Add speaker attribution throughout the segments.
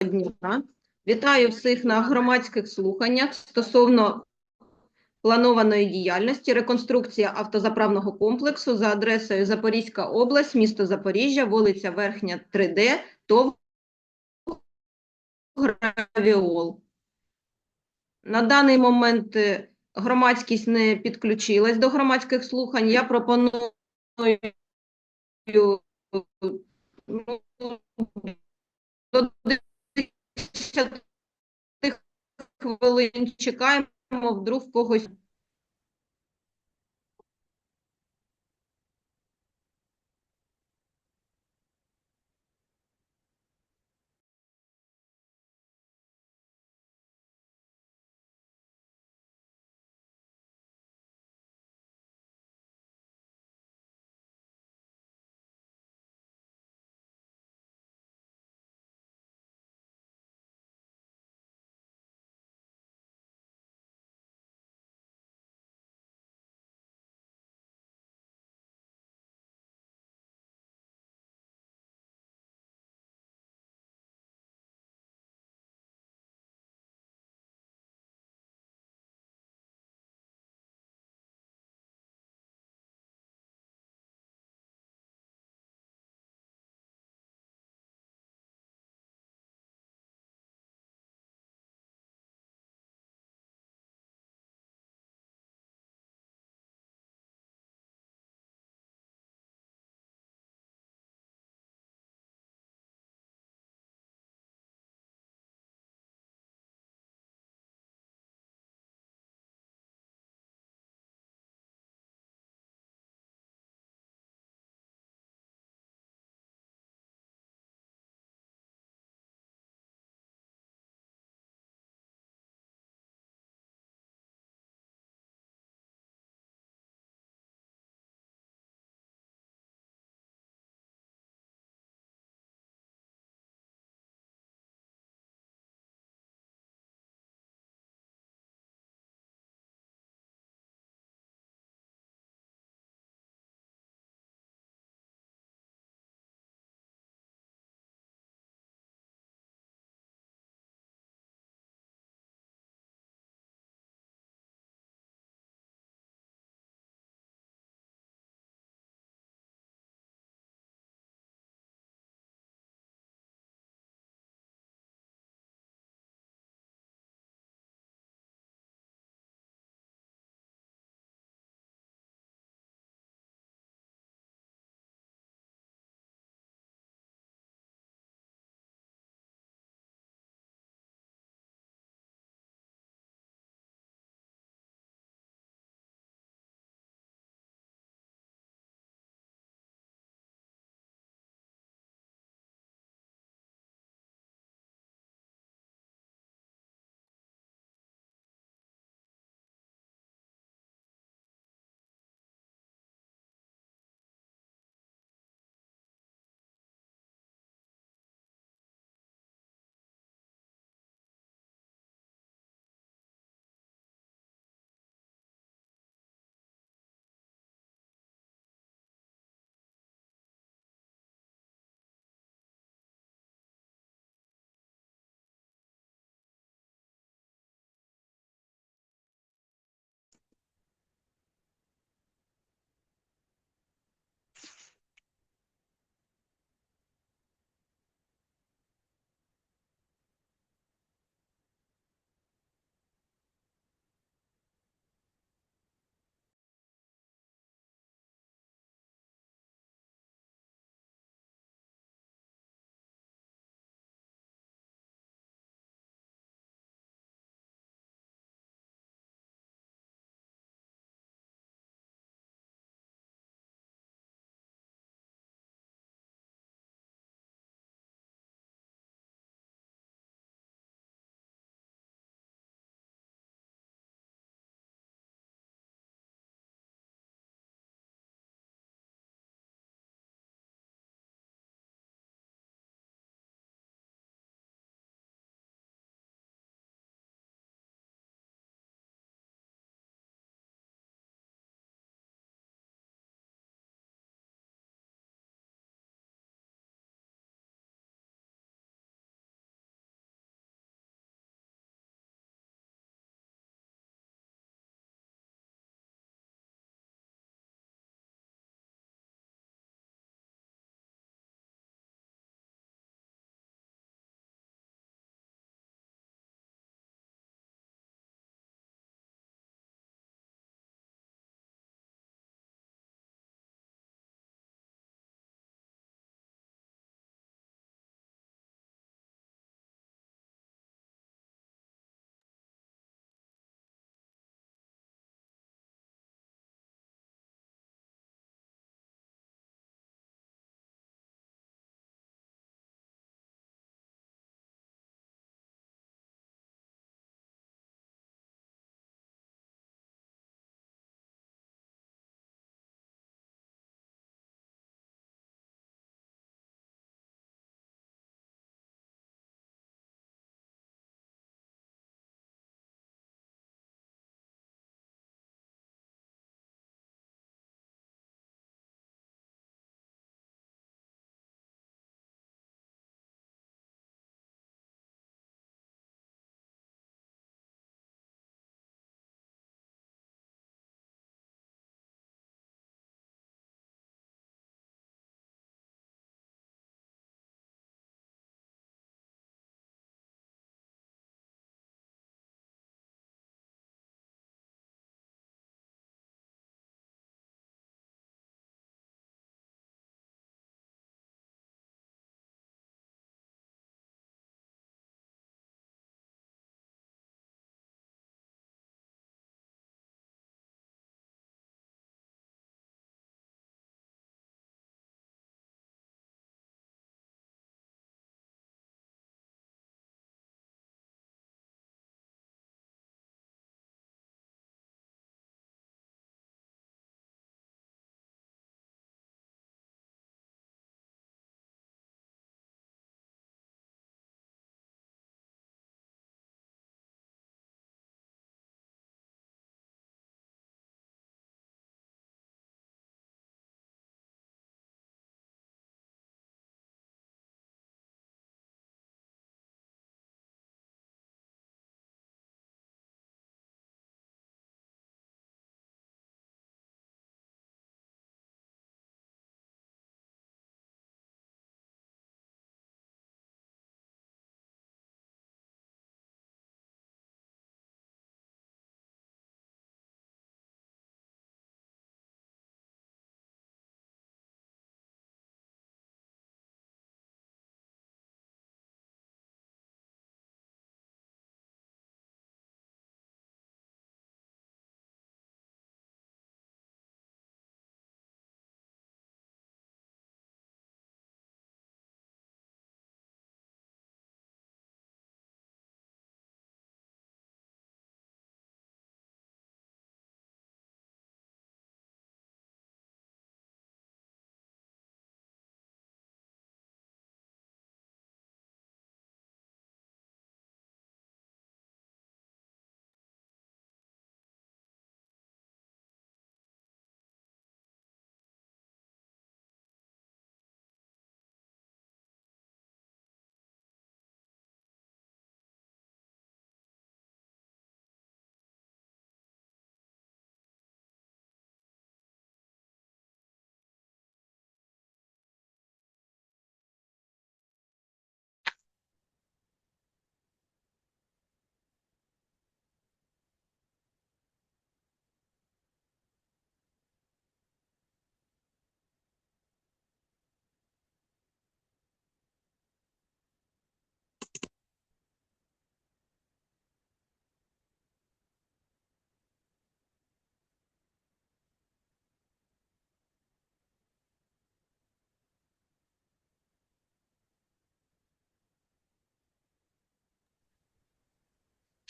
Speaker 1: дня. Вітаю всіх на громадських слуханнях стосовно планованої діяльності реконструкція автозаправного комплексу за адресою Запорізька область, місто Запоріжжя, вулиця Верхня, 3Д, ТОВ Гравіол. На даний момент е, громадськість не підключилась до громадських слухань. Я пропоную ну, до 10 хвилин чекаємо, вдруг когось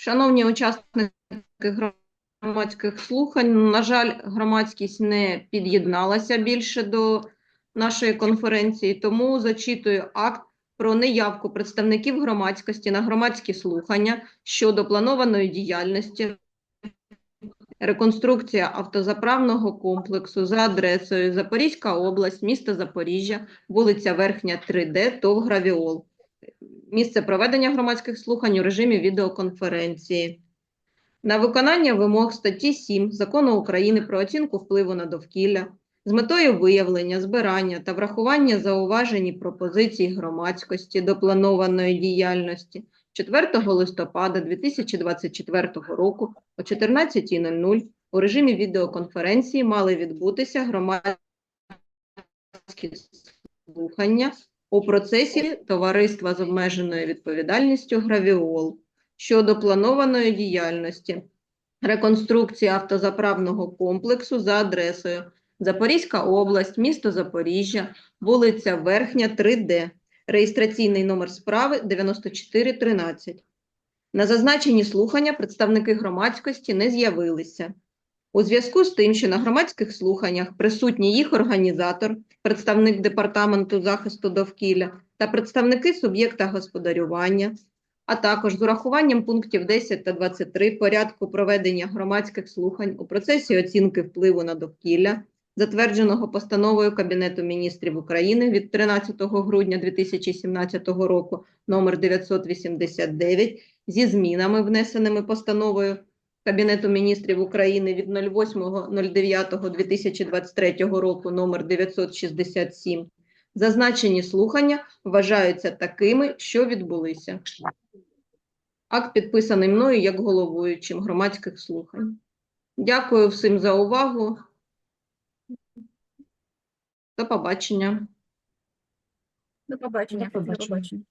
Speaker 1: Шановні учасники громадських слухань, на жаль, громадськість не під'єдналася більше до нашої конференції, тому зачитую акт про неявку представників громадськості на громадські слухання щодо планованої діяльності реконструкція автозаправного комплексу за адресою Запорізька область, місто Запоріжжя, вулиця Верхня, 3Д, ТОВ Гравіол. Місце проведення громадських слухань у режимі відеоконференції. На виконання вимог статті 7 Закону України про оцінку впливу на довкілля з метою виявлення, збирання та врахування зауважень і пропозицій громадськості до планованої діяльності 4 листопада 2024 року о 14.00 у режимі відеоконференції мали відбутися громадські слухання у процесі товариства з обмеженою відповідальністю «Гравіол» щодо планованої діяльності реконструкції автозаправного комплексу за адресою Запорізька область, місто Запоріжжя, вулиця Верхня, 3Д, реєстраційний номер справи 9413. На зазначені слухання представники громадськості не з'явилися. У зв'язку з тим, що на громадських слуханнях присутній їх організатор, представник Департаменту захисту довкілля та представники суб'єкта господарювання, а також з урахуванням пунктів 10 та 23 порядку проведення громадських слухань у процесі оцінки впливу на довкілля, затвердженого постановою Кабінету міністрів України від 13 грудня 2017 року номер 989 зі змінами, внесеними постановою Кабінету міністрів України від 08.09.2023 року номер 967. Зазначені слухання вважаються такими, що відбулися. Акт підписаний мною як головуючим громадських слухань. Дякую всім за увагу. До побачення.
Speaker 2: До побачення.
Speaker 3: До побачення.
Speaker 2: До побачення.